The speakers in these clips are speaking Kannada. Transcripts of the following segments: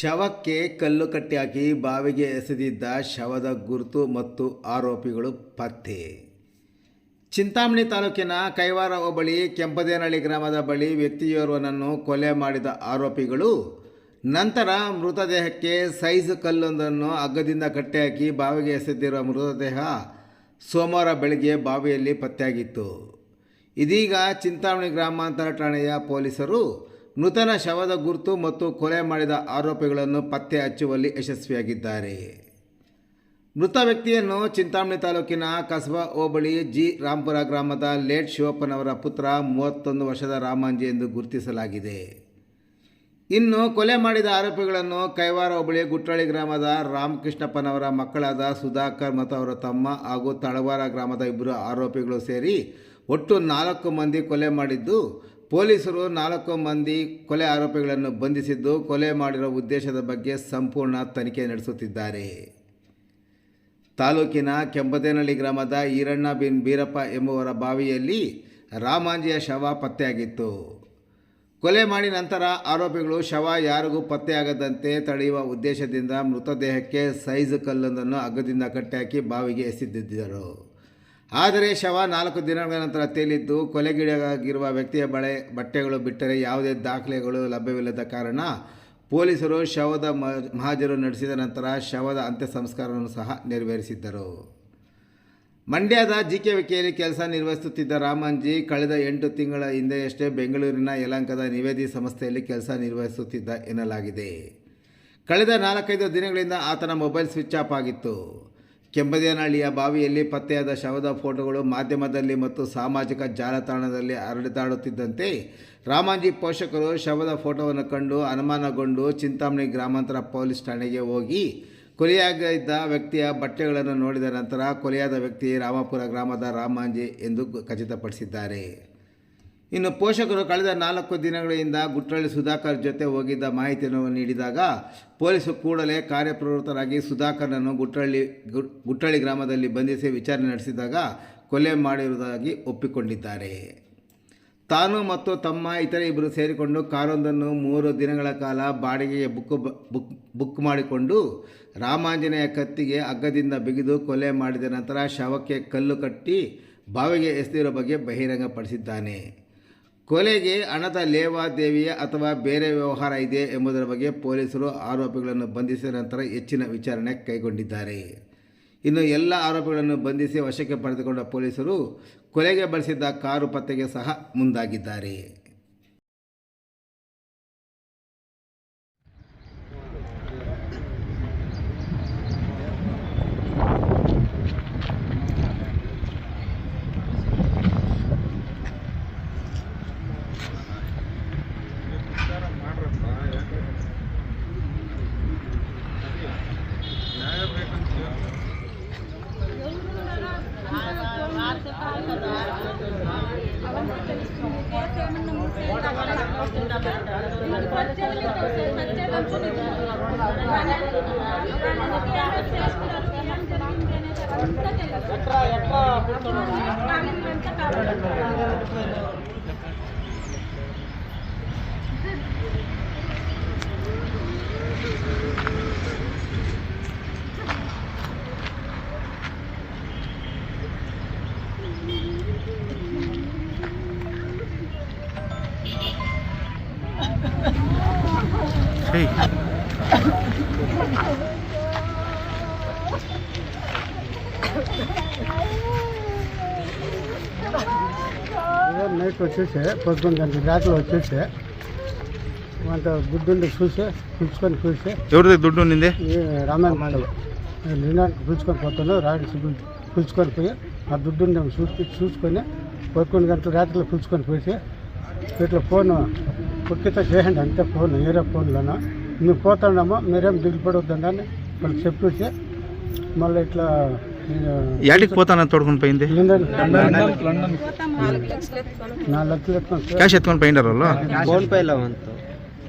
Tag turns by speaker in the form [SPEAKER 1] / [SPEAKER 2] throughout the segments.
[SPEAKER 1] ಶವಕ್ಕೆ ಕಲ್ಲು ಕಟ್ಟಿಹಾಕಿ ಬಾವಿಗೆ ಎಸೆದಿದ್ದ ಶವದ ಗುರುತು ಮತ್ತು ಆರೋಪಿಗಳು ಪತ್ತೆ. ಚಿಂತಾಮಣಿ ತಾಲೂಕಿನ ಕೈವಾರ ಹೋಬಳಿ ಕೆಂಪದೇನಹಳ್ಳಿ ಗ್ರಾಮದ ಬಳಿ ವ್ಯಕ್ತಿಯೋರ್ವನನ್ನು ಕೊಲೆ ಮಾಡಿದ ಆರೋಪಿಗಳು, ನಂತರ ಮೃತದೇಹಕ್ಕೆ ಸೈಜ್ ಕಲ್ಲೊಂದನ್ನು ಹಗ್ಗದಿಂದ ಕಟ್ಟಿಹಾಕಿ ಬಾವಿಗೆ ಎಸೆದಿರುವ ಮೃತದೇಹ ಸೋಮವಾರ ಬೆಳಗ್ಗೆ ಬಾವಿಯಲ್ಲಿ ಪತ್ತೆಯಾಗಿತ್ತು. ಇದೀಗ ಚಿಂತಾಮಣಿ ಗ್ರಾಮಾಂತರ ಠಾಣೆಯ ಪೊಲೀಸರು ಮೃತನ ಶವದ ಗುರುತು ಮತ್ತು ಕೊಲೆ ಮಾಡಿದ ಆರೋಪಿಗಳನ್ನು ಪತ್ತೆ ಹಚ್ಚುವಲ್ಲಿ ಯಶಸ್ವಿಯಾಗಿದ್ದಾರೆ. ಮೃತ ವ್ಯಕ್ತಿಯನ್ನು ಚಿಂತಾಮಣಿ ತಾಲೂಕಿನ ಕಸಬಾ ಹೋಬಳಿ ಜಿ ರಾಂಪುರ ಗ್ರಾಮದ ಲೇಟ್ ಶಿವಪ್ಪನವರ ಪುತ್ರ ಮೂವತ್ತೊಂದು ವರ್ಷದ ರಾಮಾಂಜಿ ಎಂದು ಗುರುತಿಸಲಾಗಿದೆ. ಇನ್ನು ಕೊಲೆ ಮಾಡಿದ ಆರೋಪಿಗಳನ್ನು ಕೈವಾರ ಹೋಬಳಿ ಗುಟ್ಟಳ್ಳಿ ಗ್ರಾಮದ ರಾಮಕೃಷ್ಣಪ್ಪನವರ ಮಕ್ಕಳಾದ ಸುಧಾಕರ್ ಮತ್ತು ಅವರ ತಮ್ಮ ಹಾಗೂ ತಳವಾರ ಗ್ರಾಮದ ಇಬ್ಬರು ಆರೋಪಿಗಳು ಸೇರಿ ಒಟ್ಟು ನಾಲ್ಕು ಮಂದಿ ಕೊಲೆ ಮಾಡಿದ್ದು ಪೊಲೀಸರು ನಾಲ್ಕು ಮಂದಿ ಕೊಲೆ ಆರೋಪಿಗಳನ್ನು ಬಂಧಿಸಿದ್ದು, ಕೊಲೆ ಮಾಡಿರುವ ಉದ್ದೇಶದ ಬಗ್ಗೆ ಸಂಪೂರ್ಣ ತನಿಖೆ ನಡೆಸುತ್ತಿದ್ದಾರೆ. ತಾಲೂಕಿನ ಕೆಂಪದೇನಹಳ್ಳಿ ಗ್ರಾಮದ ಈರಣ್ಣ ಬಿನ್ ಬೀರಪ್ಪ ಎಂಬುವರ ಬಾವಿಯಲ್ಲಿ ರಾಮಾಂಜಿಯ ಶವ ಪತ್ತೆಯಾಗಿತ್ತು. ಕೊಲೆ ಮಾಡಿ ನಂತರ ಆರೋಪಿಗಳು ಶವ ಯಾರಿಗೂ ಪತ್ತೆಯಾಗದಂತೆ ತಡೆಯುವ ಉದ್ದೇಶದಿಂದ ಮೃತದೇಹಕ್ಕೆ ಸೈಜ್ ಕಲ್ಲೊಂದನ್ನು ಹಗ್ಗದಿಂದ ಕಟ್ಟಿಹಾಕಿ ಬಾವಿಗೆ ಎಸೆದಿದ್ದರು. ಆದರೆ ಶವ ನಾಲ್ಕು ದಿನಗಳ ನಂತರ ತೇಲಿದ್ದು ಕೊಲೆಗೀಡಾಗಿರುವ ವ್ಯಕ್ತಿಯ ಬಳೆ, ಬಟ್ಟೆಗಳು ಬಿಟ್ಟರೆ ಯಾವುದೇ ದಾಖಲೆಗಳು ಲಭ್ಯವಿಲ್ಲದ ಕಾರಣ ಪೊಲೀಸರು ಶವದ ಮಹಾಜರು ನಡೆಸಿದ ನಂತರ ಶವದ ಅಂತ್ಯ ಸಂಸ್ಕಾರವನ್ನು ಸಹ ನೆರವೇರಿಸಿದ್ದರು. ಮಂಡ್ಯದ ಜಿ ಕೆ ವಿಕೆಯಲ್ಲಿ ಕೆಲಸ ನಿರ್ವಹಿಸುತ್ತಿದ್ದ ರಾಮಂಜಿ ಕಳೆದ ಎಂಟು ತಿಂಗಳ ಹಿಂದೆಯಷ್ಟೇ ಬೆಂಗಳೂರಿನ ಯಲಂಕದ ನಿವೇದಿ ಸಂಸ್ಥೆಯಲ್ಲಿ ಕೆಲಸ ನಿರ್ವಹಿಸುತ್ತಿದ್ದ ಎನ್ನಲಾಗಿದೆ. ಕಳೆದ ನಾಲ್ಕೈದು ದಿನಗಳಿಂದ ಆತನ ಮೊಬೈಲ್ ಸ್ವಿಚ್ ಆಫ್ ಆಗಿತ್ತು. ಕೆಂಪದೇನಹಳ್ಳಿಯ ಬಾವಿಯಲ್ಲಿ ಪತ್ತೆಯಾದ ಶವದ ಫೋಟೋಗಳು ಮಾಧ್ಯಮದಲ್ಲಿ ಮತ್ತು ಸಾಮಾಜಿಕ ಜಾಲತಾಣದಲ್ಲಿ ಹರಡಿದಾಡುತ್ತಿದ್ದಂತೆ ರಾಮಾಂಜಿ ಪೋಷಕರು ಶವದ ಫೋಟೋವನ್ನು ಕಂಡು ಅನುಮಾನಗೊಂಡು ಚಿಂತಾಮಣಿ ಗ್ರಾಮಾಂತರ ಪೊಲೀಸ್ ಠಾಣೆಗೆ ಹೋಗಿ ಕೊಲೆಯಾಗಿದ್ದ ವ್ಯಕ್ತಿಯ ಬಟ್ಟೆಗಳನ್ನು ನೋಡಿದ ನಂತರ ಕೊಲೆಯಾದ ವ್ಯಕ್ತಿ ರಾಮಪುರ ಗ್ರಾಮದ ರಾಮಾಂಜಿ ಎಂದು ಖಚಿತಪಡಿಸಿದ್ದಾರೆ. ಇನ್ನು ಪೋಷಕರು ಕಳೆದ ನಾಲ್ಕು ದಿನಗಳಿಂದ ಗುಟ್ಟಳ್ಳಿ ಸುಧಾಕರ್ ಜೊತೆ ಹೋಗಿದ್ದ ಮಾಹಿತಿಯನ್ನು ನೀಡಿದಾಗ ಪೊಲೀಸರು ಕೂಡಲೇ ಕಾರ್ಯಪ್ರವೃತ್ತರಾಗಿ ಸುಧಾಕರ್ನನ್ನು ಗುಟ್ಟಳ್ಳಿ ಗುಟ್ಟಳ್ಳಿ ಗ್ರಾಮದಲ್ಲಿ ಬಂಧಿಸಿ ವಿಚಾರಣೆ ನಡೆಸಿದಾಗ ಕೊಲೆ ಮಾಡಿರುವುದಾಗಿ ಒಪ್ಪಿಕೊಂಡಿದ್ದಾರೆ. ತಾನು ಮತ್ತು ತಮ್ಮ ಇತರೆ ಇಬ್ಬರು ಸೇರಿಕೊಂಡು ಕಾರೊಂದನ್ನು ಮೂರು ದಿನಗಳ ಕಾಲ ಬಾಡಿಗೆಗೆ ಬುಕ್ ಬುಕ್ ಬುಕ್ ಮಾಡಿಕೊಂಡು ರಾಮಾಂಜನೇಯ ಕತ್ತಿಗೆ ಹಗ್ಗದಿಂದ ಬಿಗಿದು ಕೊಲೆ ಮಾಡಿದ ನಂತರ ಶವಕ್ಕೆ ಕಲ್ಲು ಕಟ್ಟಿ ಬಾವಿಗೆ ಎಸೆದಿರೋ ಬಗ್ಗೆ ಬಹಿರಂಗಪಡಿಸಿದ್ದಾನೆ. ಕೊಲೆಗೆ ಹಣದ ಲೇವಾದೇವಿಯ ಅಥವಾ ಬೇರೆ ವ್ಯವಹಾರ ಇದೆ ಎಂಬುದರ ಬಗ್ಗೆ ಪೊಲೀಸರು ಆರೋಪಿಗಳನ್ನು ಬಂಧಿಸಿದ ನಂತರ ಹೆಚ್ಚಿನ ವಿಚಾರಣೆ ಕೈಗೊಂಡಿದ್ದಾರೆ. ಇನ್ನು ಎಲ್ಲ ಆರೋಪಿಗಳನ್ನು ಬಂಧಿಸಿ ವಶಕ್ಕೆ ಪಡೆದುಕೊಂಡ ಪೊಲೀಸರು ಕೊಲೆಗೆ ಬಳಸಿದ್ದ ಕಾರು ಪತ್ತೆಗೆ ಸಹ ಮುಂದಾಗಿದ್ದಾರೆ.
[SPEAKER 2] నైట్ వచ్చేసి పొద్దున్న గంటల రాత్రి వచ్చేసి. వంట బుద్ధుండి చూసి పిలుచుకొని చూసి.
[SPEAKER 3] ఎవరిది దుడ్డు
[SPEAKER 2] ఈ రామాయణ నిన్నానికి పిలుచుకొని పోతాను రాడి పిలుచుకొని పోయి ఆ దుడ్డుండి చూసి చూసుకొని పదకొండు గంటల రాత్రిలో పిలుచుకొని పోయి ఇట్లా ఫోన్ కుక్కిత చేయండి అంతే ఫోన్ వేరే ఫోన్లోనూ. మేము పోతాడమ్మా మీరేం దిగుపడొద్దండి అని వాళ్ళు చెప్పేసి మళ్ళీ ఇట్లా
[SPEAKER 3] యాడికి పోతానని తోడుకొని పోయింది?
[SPEAKER 2] లండన్. నాలుగు లక్షలు ఎత్తుకొని
[SPEAKER 3] క్యాష్ ఎత్తుకొని పోయిండారు వాళ్ళు?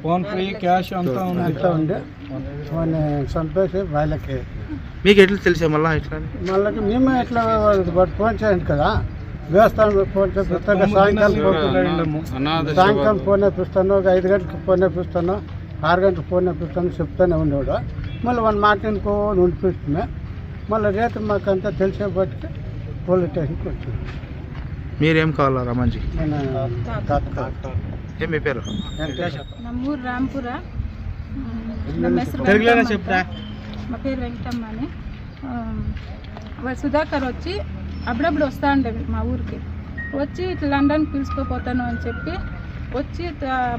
[SPEAKER 2] ఫోన్ పే క్యాష్ అంతా ఉంది. అంతా ఫోన్ చంపేసి వాళ్ళకి.
[SPEAKER 3] మీకు ఎట్లా తెలిసే మళ్ళా ఇట్లా?
[SPEAKER 2] మళ్ళీ మేమే ఎట్లా ఫోన్ చేయండి కదా. వేస్తాను ఫోన్ చేపిస్తాను సాయంకాలం ఫోన్- సాయంకాలం ఫోన్ వేపిస్తాను ఒక ఐదు గంటలకు ఫోన్ వేపిస్తాను ఆరు గంటలకు ఫోన్ వేపిస్తాను చెప్తానే ఉండేవాడు మళ్ళీ వన్ మాట అనుకోని ఉండిపిస్తున్నాయి మళ్ళీ రేత అంతా తెలిసే బట్టి స్టేషన్కి వచ్చింది
[SPEAKER 3] మీరేం కావాలా రమణ్జీ
[SPEAKER 2] మన
[SPEAKER 3] పేరు
[SPEAKER 4] నమ్మూరు మా పేరు? వెంకటమ్మ అని. వాళ్ళు సుధాకర్ వచ్చి అప్పుడప్పుడు వస్తూ ఉండేవి మా ఊరికి. వచ్చి ఇట్లా లండన్ పిలుచుకోపోతాను అని చెప్పి వచ్చి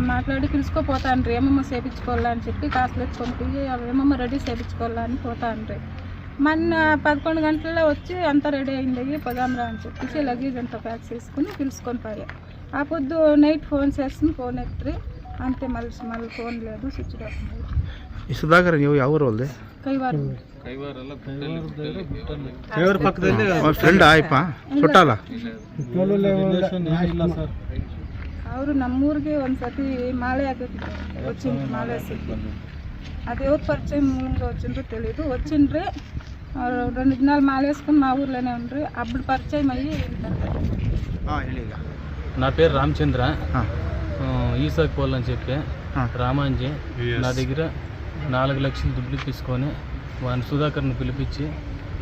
[SPEAKER 4] మాట్లాడి పిలుచుకోపోతాను ఏమమ్మ సేపించుకోవాలని చెప్పి కాసులు ఎత్తుకొని పోయి ఏమమ్మ రెడీ చేపించుకోవాలని పోతా మొన్న పదకొండు గంటల్లో వచ్చి ಅಂತ ರೆಡಿ అయింది పదాంరా అని చెప్పేసి లగేజ్ అంతా ప్యాక్ చేసుకుని పిలుచుకొని పోయా ఆ పొద్దు నైట్ ఫోన్ చేస్తుంది ఫోన్ ఎత్తి అంతే మళ్ళీ మళ్ళీ ఫోన్ లేదు స్విచ్
[SPEAKER 3] ಆಫ್ ಸುಧಾಕರ್ ನೀವು ಯಾವ ಊರು
[SPEAKER 4] ಕೈವಾರ
[SPEAKER 3] ಪಕ್ಕದಲ್ಲಿ ಫ್ರೆಂಡ್ ಆಯ್ಪ ಸುಟ್ಟಲ್ಲ
[SPEAKER 4] ಅವರು ನಮ್ಮೂರಿಗೆ ಒಂದ್ಸತಿ ಮಾಲೆ ಹಾಕಿದ್ರು వచ్చిಂది ಮಾಲೆ ಸಿಕ್ಕಿ అది ఎవరు పరిచయం మూలంగా వచ్చిండ్రో తెలీదు. వచ్చిండ్రి రెండు దినాలు మాలేసుకుని మా ఊర్లోనే ఉండ్రి. అప్పుడు పరిచయం అయ్యి
[SPEAKER 5] నా పేరు రామచంద్ర. ఈసాకి పోల్ అని
[SPEAKER 3] చెప్పి
[SPEAKER 5] రామాంజీ నా దగ్గర నాలుగు లక్షలు దుడ్లు తీసుకొని వాడిని సుధాకర్ని పిలిపించి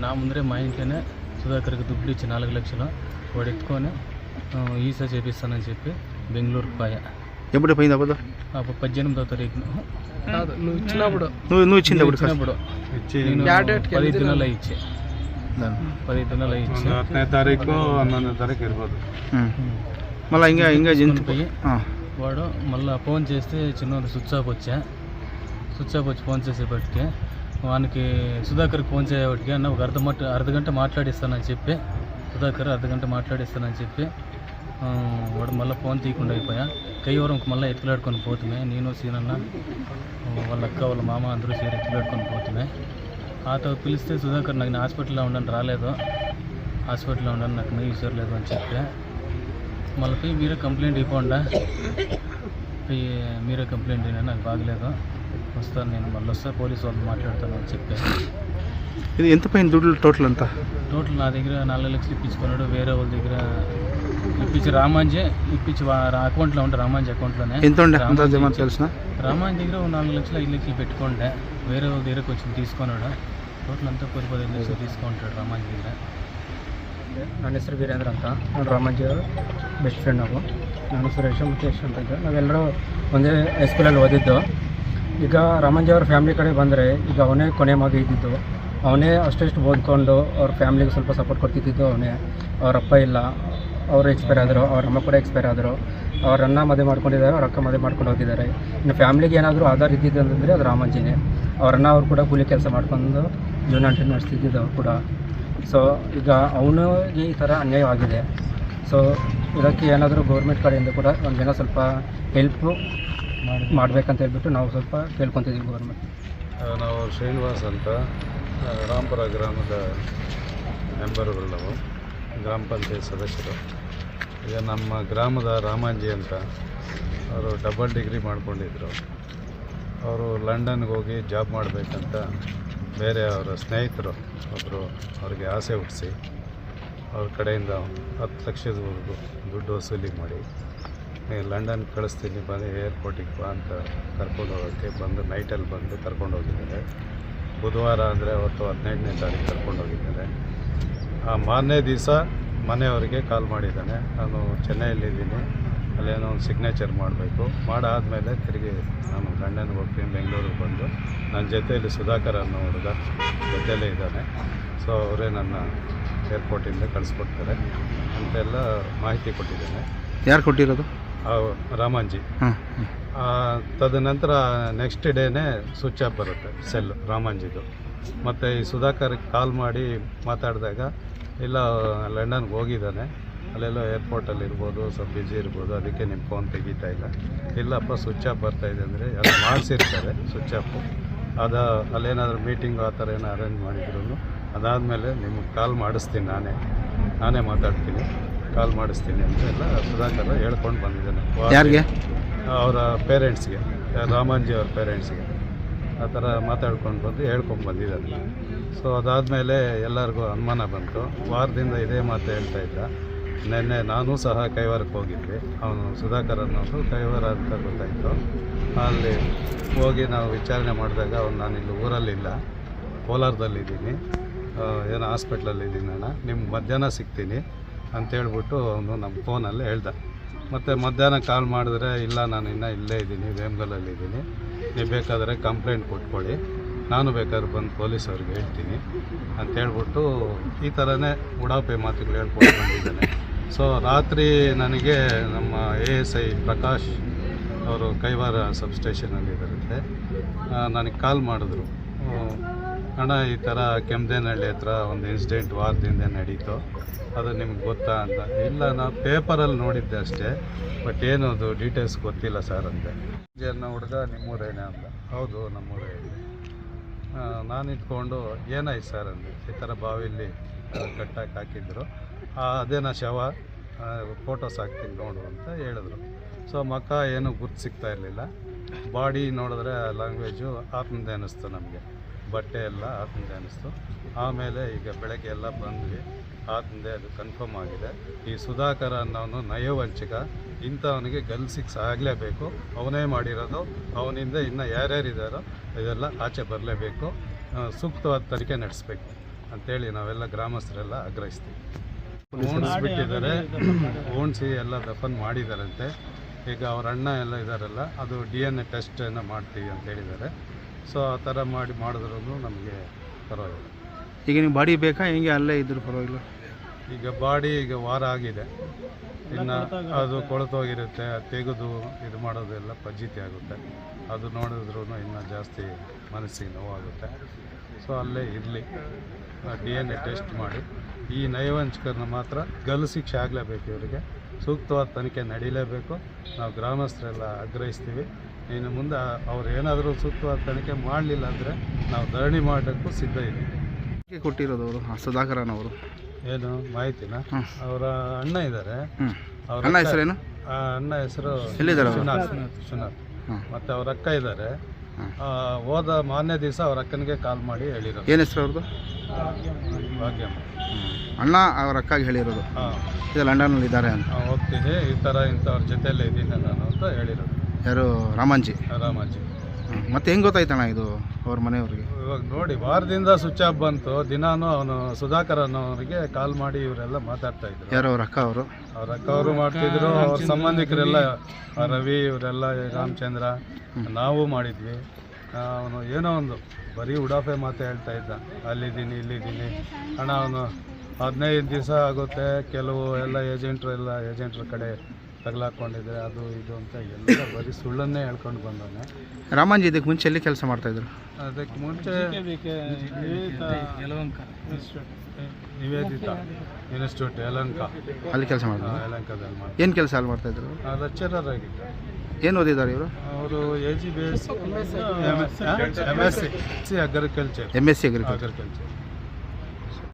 [SPEAKER 5] నా ముందరే మా ఇంట్లోనే సుధాకర్కి దుడ్లు ఇచ్చి నాలుగు లక్షలు వాడు ఎత్తుకొని ఈసా చేపిస్తానని చెప్పి బెంగళూరుకు పోయా.
[SPEAKER 3] ఎప్పుడు పోయింది అప్పుడు
[SPEAKER 5] అప్పుడు పద్దెనిమిదో తారీఖున నువ్వు ఇచ్చినప్పుడు
[SPEAKER 3] నువ్వు నువ్వు ఇచ్చింది అప్పుడు
[SPEAKER 5] ఇచ్చినప్పుడు నేను పది దినాలు ఇచ్చి పది దినాలు ఇచ్చి
[SPEAKER 6] ಹತ್ತನೇ ತಾರೀಕು ಹನ್ನೊಂದನೇ ತಾರೀಕು ಇರ್ಬೋದು
[SPEAKER 3] మళ్ళీ ఇంకా ఇంకా జంతు
[SPEAKER 5] పోయి
[SPEAKER 3] ಹಾಂ
[SPEAKER 5] వాడు మళ్ళీ ఫోన్ చేస్తే చిన్నోడు స్విచ్ ఆఫ్ వచ్చా స్విచ్ ఆఫ్ వచ్చి ఫోన్ చేసేపటికి వానికి సుధాకర్కి ఫోన్ చేయబట్టికి అన్న ఒక అర్ధ మట్ అర్ధగంట మాట్లాడిస్తానని చెప్పి సుధాకర్ అర్ధగంట మాట్లాడిస్తానని చెప్పి ఆ, వాడు మళ్ళీ ఫోన్ తీయకుండా అయిపోయా. కయ్యవరంకి మళ్ళీ ఎత్తులాడుకొని పోతుమే. నేను సీనన్న వాళ్ళ అక్క వాళ్ళ మామ అందరూ సేరి ఎత్తులాడుకొని పోతుమే. ఆతో పిలిస్తే సుధాకర్ నాకు నేను హాస్పిటల్లో ఉండని రాలేదు. హాస్పిటల్లో ఉండని నాకు నయ్యి లేదు అని చెప్పి. మళ్ళీ పోయి మీరే కంప్లైంట్ ఇవ్వకుండా పోయి మీరే కంప్లైంట్ అయినా నాకు బాగలేదు. వస్తాను నేను మళ్ళీ వస్తా పోలీస్ వాళ్ళు మాట్లాడతాను అని చెప్పి.
[SPEAKER 3] ఇది ఎంత పోయింది దుడ్లు టోటల్ అంతా?
[SPEAKER 5] టోటల్ నా దగ్గర నాలుగు లక్షలు ఇప్పించుకున్నాడు వేరే వాళ్ళ దగ్గర ఇప్పించి రామాంజే ఇప్పించి అకౌంట్లో ఉంటే రామాంజీ అకౌంట్లోనే
[SPEAKER 3] ఎంత ఉండే అంత
[SPEAKER 5] రామాంజీ
[SPEAKER 3] జమా
[SPEAKER 5] ఇచ్చి-
[SPEAKER 3] తెలిసిన
[SPEAKER 5] రామాంజీ దగ్గర ఒక నాలుగు లక్షలు ఐదు లక్షలు పెట్టుకుంటే వేరే వాళ్ళ దగ్గరకు వచ్చి తీసుకున్నాడు టోటల్ అంతా పది పదిహేను లక్షలు తీసుకుంటాడు రామాంజీ దగ్గర
[SPEAKER 2] ನನ್ನ ಹೆಸರು ವೀರೇಂದ್ರ ಅಂತ ನಾನು ರಾಮಾಜಿ ಅವರು ಬೆಸ್ಟ್ ಫ್ರೆಂಡ್ ನಾವು ನಾನು ಸುರೇಶ ಮತ್ತು ಯಶ್ ಅಂತ ಇದ್ದೆ ನಾವೆಲ್ಲರೂ ಒಂದೇ ಹೈಸ್ಕೂಲಲ್ಲಿ ಓದಿದ್ದು ಈಗ ರಾಮಾಂಜಿ ಅವ್ರ ಫ್ಯಾಮಿಲಿ ಕಡೆ ಬಂದರೆ ಈಗ ಅವನೇ ಕೊನೆ ಮಗ ಇದ್ದಿದ್ದು ಅವನೇ ಅಷ್ಟೆಷ್ಟು ಓದ್ಕೊಂಡು ಅವ್ರ ಫ್ಯಾಮಿಲಿಗೆ ಸ್ವಲ್ಪ ಸಪೋರ್ಟ್ ಕೊಡ್ತಿದ್ದಿದ್ದು ಅವನೇ ಅವ್ರ ಅಪ್ಪ ಇಲ್ಲ ಅವರು ಎಕ್ಸ್ಪೈರ್ ಆದರು, ಅವ್ರ ಅಮ್ಮ ಕೂಡ ಎಕ್ಸ್ಪೈರ್ ಆದರು, ಅವ್ರ ಅಣ್ಣ ಮದುವೆ ಮಾಡ್ಕೊಂಡಿದ್ದಾರೆ, ಅವ್ರ ಅಕ್ಕ ಮದುವೆ ಮಾಡ್ಕೊಂಡು ಹೋಗಿದ್ದಾರೆ. ಇನ್ನು ಫ್ಯಾಮಿಲಿಗೆ ಏನಾದರೂ ಆಧಾರ ಇದ್ದಿದ್ದು ಅಂತಂದರೆ ಅದು ರಾಮಂಜಿನೇ. ಅಣ್ಣ ಅವ್ರು ಕೂಡ ಕೂಲಿ ಕೆಲಸ ಮಾಡ್ಕೊಂಡು ಜೀವನ ನಡೆಸ್ತಿದ್ದಿದ್ದು ಅವ್ರು ಕೂಡ. ಸೊ ಈಗ ಅವನಿಗೆ ಈ ಥರ ಅನ್ಯಾಯವಾಗಿದೆ ಸೊ ಇದಕ್ಕೆ ಏನಾದರೂ ಗೌರ್ಮೆಂಟ್ ಕಡೆಯಿಂದ ಕೂಡ ಒಂದೇನೋ ಸ್ವಲ್ಪ ಹೆಲ್ಪು ಮಾಡಬೇಕಂತ ಹೇಳ್ಬಿಟ್ಟು ನಾವು ಸ್ವಲ್ಪ ಕೇಳ್ಕೊತಿದ್ದೀವಿ ಗೌರ್ಮೆಂಟ್
[SPEAKER 6] ನಾವು ಶ್ರೀನಿವಾಸ್ ಅಂತ ರಾಮಪುರ ಗ್ರಾಮದ ಮೆಂಬರುಗಳು ನಾವು, ಗ್ರಾಮ ಪಂಚಾಯತ್ ಸದಸ್ಯರು. ಈಗ ನಮ್ಮ ಗ್ರಾಮದ ರಾಮಾಂಜಿ ಅಂತ ಅವರು ಡಬಲ್ ಡಿಗ್ರಿ ಮಾಡ್ಕೊಂಡಿದ್ರು. ಅವರು ಲಂಡನ್ಗೆ ಹೋಗಿ ಜಾಬ್ ಮಾಡಬೇಕಂತ ಬೇರೆ ಅವರ ಸ್ನೇಹಿತರು ಒಬ್ಬರು ಅವ್ರಿಗೆ ಆಸೆ ಹುಟ್ಟಿಸಿ ಅವ್ರ ಕಡೆಯಿಂದ ಹತ್ತು ಲಕ್ಷದವರೆಗೂ ದುಡ್ಡು ವಸೂಲಿ ಮಾಡಿ ಲಂಡನ್ ಕಳಿಸ್ತೀನಿ ಬಂದು ಏರ್ಪೋರ್ಟಿಗೆ ಬಾ ಅಂತ ಕರ್ಕೊಂಡು ಹೋಗೋಕ್ಕೆ ಬಂದು ನೈಟಲ್ಲಿ ಬಂದು ಕರ್ಕೊಂಡು ಹೋಗಿದ್ದಾರೆ. ಬುಧವಾರ ಅಂದರೆ ಅವತ್ತು ಹದಿನೆಂಟನೇ ತಾರೀಕು ಕರ್ಕೊಂಡು ಹೋಗಿದ್ದಾರೆ. ಆ ಮಾರನೇ ದಿವಸ ಮನೆಯವರಿಗೆ ಕಾಲ್ ಮಾಡಿದ್ದಾನೆ. ನಾನು ಚೆನ್ನೈಯಲ್ಲಿದ್ದೀನಿ ಅಲ್ಲೇನೋ ಒಂದು ಸಿಗ್ನೇಚರ್ ಮಾಡಬೇಕು. ಮಾಡಾದಮೇಲೆ ತಿರುಗಿ ನಾನು ಗಂಡನ ಹೋಗ್ತೀನಿ ಬೆಂಗಳೂರಿಗೆ ಬಂದು. ನನ್ನ ಜೊತೆಯಲ್ಲಿ ಸುಧಾಕರ್ ಅನ್ನೋ ಹುಡುಗ ಜೊತೆಯಲ್ಲೇ ಇದ್ದಾನೆ. ಸೊ ಅವರೇ ನನ್ನ ಏರ್ಪೋರ್ಟಿಂದ ಕಳಿಸ್ಕೊಡ್ತಾರೆ. ಅಂತೆಲ್ಲ ಮಾಹಿತಿ ಕೊಟ್ಟಿದ್ದೇನೆ.
[SPEAKER 3] ಯಾರು ಕೊಟ್ಟಿರೋದು?
[SPEAKER 6] ರಾಮಾಂಜಿ. ತದನಂತರ ನೆಕ್ಸ್ಟ್ ಡೇನೇ ಸ್ವಿಚ್ ಆಫ್ ಬರುತ್ತೆ ಸೆಲ್ ರಾಮಾಂಜಿದು. ಮತ್ತು ಈ ಸುಧಾಕರ್ಗೆ ಕಾಲ್ ಮಾಡಿ ಮಾತಾಡಿದಾಗ ಇಲ್ಲ ಲಂಡನ್ಗೆ ಹೋಗಿದ್ದಾನೆ. ಅಲ್ಲೆಲ್ಲ ಏರ್ಪೋರ್ಟಲ್ಲಿ ಇರ್ಬೋದು ಸ್ವಲ್ಪ ಬಿಜಿ ಇರ್ಬೋದು ಅದಕ್ಕೆ ನಿಮ್ಮ ಫೋನ್ ತೆಗಿತಾ ಇಲ್ಲ. ಇಲ್ಲಪ್ಪ ಸ್ವಿಚ್ ಆಫ್ ಬರ್ತಾ ಇದೆ ಅಂದರೆ ಎಲ್ಲ ಮಾಡಿಸಿರ್ತಾರೆ ಸ್ವಿಚ್ ಆಫು ಅದು ಅಲ್ಲೇನಾದರೂ ಮೀಟಿಂಗು ಆ ಥರ ಏನೋ ಅರೇಂಜ್ ಮಾಡಿದ್ರು ಅದಾದಮೇಲೆ ನಿಮಗೆ ಕಾಲ್ ಮಾಡಿಸ್ತೀನಿ ನಾನೇ. ನಾನೇ ಮಾತಾಡ್ತೀನಿ. ಕಾಲ್ ಮಾಡಿಸ್ತೀನಿ ಅಂತ ಎಲ್ಲ ಸುಧಾಕರ್ ಹೇಳ್ಕೊಂಡು ಬಂದಿದ್ದಾನೆ.
[SPEAKER 3] ಯಾರಿಗೆ?
[SPEAKER 6] ಅವರ ಪೇರೆಂಟ್ಸ್ಗೆ ರಾಮಾಂಜಿ ಅವ್ರ ಪೇರೆಂಟ್ಸ್ಗೆ ಆ ಥರ ಮಾತಾಡ್ಕೊಂಡು ಬಂದು ಹೇಳ್ಕೊಂಡು ಬಂದಿದ್ದಾನೆ. ಸೊ ಅದಾದಮೇಲೆ ಎಲ್ಲರಿಗೂ ಅನುಮಾನ ಬಂತು. ವಾರದಿಂದ ಇದೇ ಮಾತು ಹೇಳ್ತಾ ಇದ್ದ. ನಿನ್ನೆ ನಾನು ಸಹ ಕೈವಾರಕ್ಕೆ ಹೋಗಿದ್ವಿ. ಅವನು ಸುಧಾಕರ್ ಅನ್ನೋದು ಕೈವಾರ ಅಂತ ಗೊತ್ತಾಯಿತು. ಅಲ್ಲಿ ಹೋಗಿ ನಾವು ವಿಚಾರಣೆ ಮಾಡಿದಾಗ ಅವನು, ನಾನು ಇಲ್ಲಿ ಊರಲ್ಲಿಲ್ಲ. ಕೋಲಾರದಲ್ಲಿದ್ದೀನಿ. ಏನೋ ಹಾಸ್ಪಿಟ್ಲಲ್ಲಿ ಇದ್ದೀನಿ ಅಣ್ಣ. ನಿಮ್ಮ ಮಧ್ಯಾಹ್ನ ಸಿಗ್ತೀನಿ. ಅಂತೇಳ್ಬಿಟ್ಟು ಅವನು ನಮ್ಮ ಫೋನಲ್ಲಿ ಹೇಳ್ದ. ಮತ್ತು ಮಧ್ಯಾಹ್ನ ಕಾಲ್ ಮಾಡಿದ್ರೆ, ಇಲ್ಲ, ನಾನು ಇನ್ನೂ ಇಲ್ಲೇ ಇದ್ದೀನಿ, ವೇಮ್ಗಲಲ್ಲಿದ್ದೀನಿ. ನೀವು ಬೇಕಾದರೆ ಕಂಪ್ಲೇಂಟ್ ಕೊಟ್ಕೊಳ್ಳಿ. ನಾನು ಬೇಕಾದ್ರೆ ಬಂದು ಪೊಲೀಸ್ ಅವ್ರಿಗೆ ಹೇಳ್ತೀನಿ ಅಂತ ಹೇಳ್ಬಿಟ್ಟು ಈ ಥರನೇ ಉಡಾಪೆ ಮಾತುಗಳು ಹೇಳ್ಕೊಂಡು ಬಂದಿದ್ದಾನೆ. ಸೊ ರಾತ್ರಿ ನನಗೆ ನಮ್ಮ ಎ ಎಸ್ ಐ ಪ್ರಕಾಶ್ ಅವರು ಕೈವಾರ ಸಬ್ಸ್ಟೇಷನಲ್ಲಿ ಬರುತ್ತೆ ನನಗೆ ಕಾಲ್ ಮಾಡಿದ್ರು. ಅಣ್ಣ, ಈ ಥರ ಕೆಮ್ದೇನಹಳ್ಳಿ ಹತ್ರ ಒಂದು ಇನ್ಸಿಡೆಂಟ್ ವಾರದಿಂದ ನಡೀತು. ಅದು ನಿಮ್ಗೆ ಗೊತ್ತಾ ಅಂತ. ಇಲ್ಲ, ನಾನು ಪೇಪರಲ್ಲಿ ನೋಡಿದ್ದೆ ಅಷ್ಟೇ, ಬಟ್ ಏನು ಅದು ಡೀಟೇಲ್ಸ್ ಗೊತ್ತಿಲ್ಲ ಸರ್ ಅಂತ. ಜನ ಹುಡುಗ ನಿಮ್ಮೂರೇನೆ ಅಂತ. ಹೌದು, ನಮ್ಮೂರೇ ನಾನು ಇಟ್ಕೊಂಡು ಏನಾಯ್ತು ಸರ್ ಅಂದೆ ಈ ಥರ ಬಾವಿಲಿ ಕಟ್ಟಕ್ಕೆ ಕಟ್ಟಾಕಿ ಹಾಕಿದ್ರು. ಅದೇನ ಶವ ಫೋಟೋಸ್ ಹಾಕ್ತೀನಿ ನೋಡು ಅಂತ ಹೇಳಿದ್ರು. ಸೊ ಮಕ್ಕ ಏನು ಗುರ್ತು ಸಿಗ್ತಾ ಇರಲಿಲ್ಲ. ಬಾಡಿ ನೋಡಿದ್ರೆ ಲ್ಯಾಂಗ್ವೇಜು ಆತ್ಮದೇ ಅನ್ನಿಸ್ತು ನಮಗೆ. ಬಟ್ಟೆ ಎಲ್ಲ ಆತ್ಮದೇ ಅನ್ನಿಸ್ತು. ಆಮೇಲೆ ಈಗ ಬೆಳಗ್ಗೆ ಎಲ್ಲ ಬಂದ್ವಿ. ಆತ್ಮದೇ ಅದು ಕನ್ಫರ್ಮ್ ಆಗಿದೆ. ಈ ಸುಧಾಕರ್ ಅನ್ನೋನು ನಯವಂಚಕ. ಇಂಥವನಿಗೆ ಗಲ್ ಸಿಕ್ಸ್ ಆಗಲೇಬೇಕು. ಅವನೇ ಮಾಡಿರೋದು. ಅವನಿಂದ ಇನ್ನು ಯಾರ್ಯಾರಿದ್ದಾರೋ ಇದೆಲ್ಲ ಆಚೆ ಬರಲೇಬೇಕು. ಸೂಕ್ತವಾದ ತನಿಖೆ ನಡೆಸಬೇಕು. ಅಂಥೇಳಿ ನಾವೆಲ್ಲ ಗ್ರಾಮಸ್ಥರೆಲ್ಲ ಆಗ್ರಹಿಸ್ತೀವಿ. ಓಣಿಸ್ಬಿಟ್ಟಿದ್ದಾರೆ ಓಣಿಸಿ ಎಲ್ಲ ದಫನ್ ಮಾಡಿದಾರಂತೆ. ಈಗ ಅವ್ರ ಅಣ್ಣ ಎಲ್ಲ ಇದ್ದಾರಲ್ಲ ಅದು ಡಿ ಎನ್ ಎ ಟೆಸ್ಟನ್ನು ಮಾಡ್ತೀವಿ ಅಂತ ಹೇಳಿದ್ದಾರೆ. ಸೊ ಆ ಥರ ಮಾಡಿ ಮಾಡಿದ್ರೂ ನಮಗೆ ಪರವಾಗಿಲ್ಲ.
[SPEAKER 3] ಈಗ ನೀವು ಬಾಡಿ ಬೇಕಾ? ಹೆಂಗೆ ಅಲ್ಲೇ ಇದ್ರು ಪರವಾಗಿಲ್ಲ?
[SPEAKER 6] ಈಗ ಬಾಡಿ ಈಗ ವಾರ ಆಗಿದೆ. ಇನ್ನು ಅದು ಕೊಳತೋಗಿರುತ್ತೆ ಅದು ತೆಗೆದು ಇದು ಮಾಡೋದೆಲ್ಲ ಪಜ್ಜಿತಿ ಆಗುತ್ತೆ. ಅದು ನೋಡಿದ್ರೂ ಇನ್ನೂ ಜಾಸ್ತಿ ಮನಸ್ಸಿಗೆ ನೋವಾಗುತ್ತೆ. ಸೊ ಅಲ್ಲೇ ಇರಲಿ. ಡಿ ಎನ್ ಎ ಟೆಸ್ಟ್ ಮಾಡಿ. ಈ ನಯವಂಚಕರನ್ನ ಮಾತ್ರ ಗಲ್ಲು ಶಿಕ್ಷೆ ಆಗಲೇಬೇಕು ಇವರಿಗೆ. ಸೂಕ್ತವಾದ ತನಿಖೆ ನಡೀಲೇಬೇಕು. ನಾವು ಗ್ರಾಮಸ್ಥರೆಲ್ಲ ಆಗ್ರಹಿಸ್ತೀವಿ. ಇನ್ನು ಮುಂದೆ ಅವ್ರು ಏನಾದರೂ ಸೂಕ್ತವಾದ ತನಿಖೆ ಮಾಡಲಿಲ್ಲ ಅಂದರೆ ನಾವು ಧರಣಿ ಮಾಡೋಕ್ಕೂ ಸಿದ್ಧ ಇದ್ದೀವಿ.
[SPEAKER 3] ಕೊಟ್ಟಿರೋದು ಅವರು ಆ ಸುಧಾಕರನವರು
[SPEAKER 6] ಏನು ಮಾಹಿತಿನ? ಅವರ ಅಣ್ಣ ಇದ್ದಾರೆ ಅವ್ರ
[SPEAKER 3] ಅಣ್ಣ ಹೆಸರೇನು?
[SPEAKER 6] ಆ ಅಣ್ಣ ಹೆಸರು
[SPEAKER 3] ಎಲ್ಲಿದ್ದಾರೆ ಅವರು? ಹಾಂ
[SPEAKER 6] ಮತ್ತೆ ಅವ್ರ ಅಕ್ಕ ಇದ್ದಾರೆ ಹೋದ ಮಾನ್ಯ ದಿವಸ ಅವ್ರ ಅಕ್ಕನಿಗೆ ಕಾಲ್ ಮಾಡಿ ಹೇಳಿರೋದು.
[SPEAKER 3] ಏನು ಹೆಸರು ಅವ್ರದ್ದು
[SPEAKER 6] ಭಾಗ್ಯಮ್ಮ.
[SPEAKER 3] ಅಣ್ಣ ಅವ್ರ ಅಕ್ಕಾಗಿ ಹೇಳಿರೋದು.
[SPEAKER 6] ಹಾಂ.
[SPEAKER 3] ಇದು ಲಂಡನ್ನಲ್ಲಿ ಇದ್ದಾರೆ ಅಂತ.
[SPEAKER 6] ಹೋಗ್ತೀನಿ. ಈ ಥರ ಇಂಥವ್ರ ಜೊತೆಯಲ್ಲೇ ಇದ್ದೀನಿ ನಾನು ಅಂತ ಹೇಳಿರೋದು.
[SPEAKER 3] ಯಾರು? ರಾಮಾಂಜಿ.
[SPEAKER 6] ರಾಮಾಜಿ.
[SPEAKER 3] ಮತ್ತೆ ಹೆಂಗೆ ಗೊತ್ತಾಯ್ತಣ್ಣ ಇದು ಅವ್ರ ಮನೆಯವ್ರಿಗೆ?
[SPEAKER 6] ಇವಾಗ ನೋಡಿ ವಾರದಿಂದ ಸ್ವಿಚ್ ಆಫ್ ಬಂತು. ದಿನಾನು ಅವನು ಸುಧಾಕರ್ ಅನ್ನೋರಿಗೆ ಕಾಲ್ ಮಾಡಿ ಇವರೆಲ್ಲ ಮಾತಾಡ್ತಾ ಇದ್ರು.
[SPEAKER 3] ಯಾರು ಅವ್ರ ಅಕ್ಕ ಅವರು?
[SPEAKER 6] ಅವ್ರ ಅಕ್ಕ ಅವರು ಮಾಡ್ತಿದ್ರು. ಅವ್ರ ಸಂಬಂಧಿಕರೆಲ್ಲ ರವಿ ಇವರೆಲ್ಲ ರಾಮಚಂದ್ರ ನಾವು ಮಾಡಿದ್ವಿ. ಅವನು ಏನೋ ಒಂದು ಬರೀ ಉಡಾಫೆ ಮಾತು ಹೇಳ್ತಾ ಇದ್ದ. ಅಲ್ಲಿದ್ದೀನಿ ಇಲ್ಲಿದ್ದೀನಿ. ಅಣ್ಣ ಅವನು ಹದಿನೈದು ದಿವಸ ಆಗುತ್ತೆ. ಕೆಲವು ಎಲ್ಲ ಏಜೆಂಟ್ರು ಎಲ್ಲ ಏಜೆಂಟ್ರ ಕಡೆ ತಗಲಾಕೊಂಡಿದ್ರೆ ಅದು ಇದು ಅಂತ ಎಲ್ಲ ಬರೀ ಸುಳ್ಳನ್ನೇ ಹೇಳ್ಕೊಂಡು ಬಂದವನೆ.
[SPEAKER 3] ರಾಮಾಂಜಿ ಇದಕ್ಕೆ ಮುಂಚೆ ಎಲ್ಲಿ ಕೆಲಸ ಮಾಡ್ತಾಯಿದ್ರು
[SPEAKER 6] ಅದಕ್ಕೆ ಮುಂಚೆ ನಿವೇದಿತ ಇನ್ಸ್ಟಿಟ್ಯೂಟ್ ಯಲಂಕ
[SPEAKER 3] ಅಲ್ಲಿ ಕೆಲಸ ಮಾಡಿದ್ರು?
[SPEAKER 6] ಯಲಂಕದಲ್ಲಿ ಮಾಡಿ
[SPEAKER 3] ಏನು ಕೆಲಸ ಅಲ್ಲಿ ಮಾಡ್ತಾಯಿದ್ರು
[SPEAKER 6] ಲೆಕ್ಚರರ್ ಆಗಿದ್ದ.
[SPEAKER 3] ಏನು ಓದಿದ್ದಾರೆ ಇವರು?
[SPEAKER 6] ಅವರು A G B S M S C agriculture
[SPEAKER 3] M S C agriculture
[SPEAKER 6] agriculture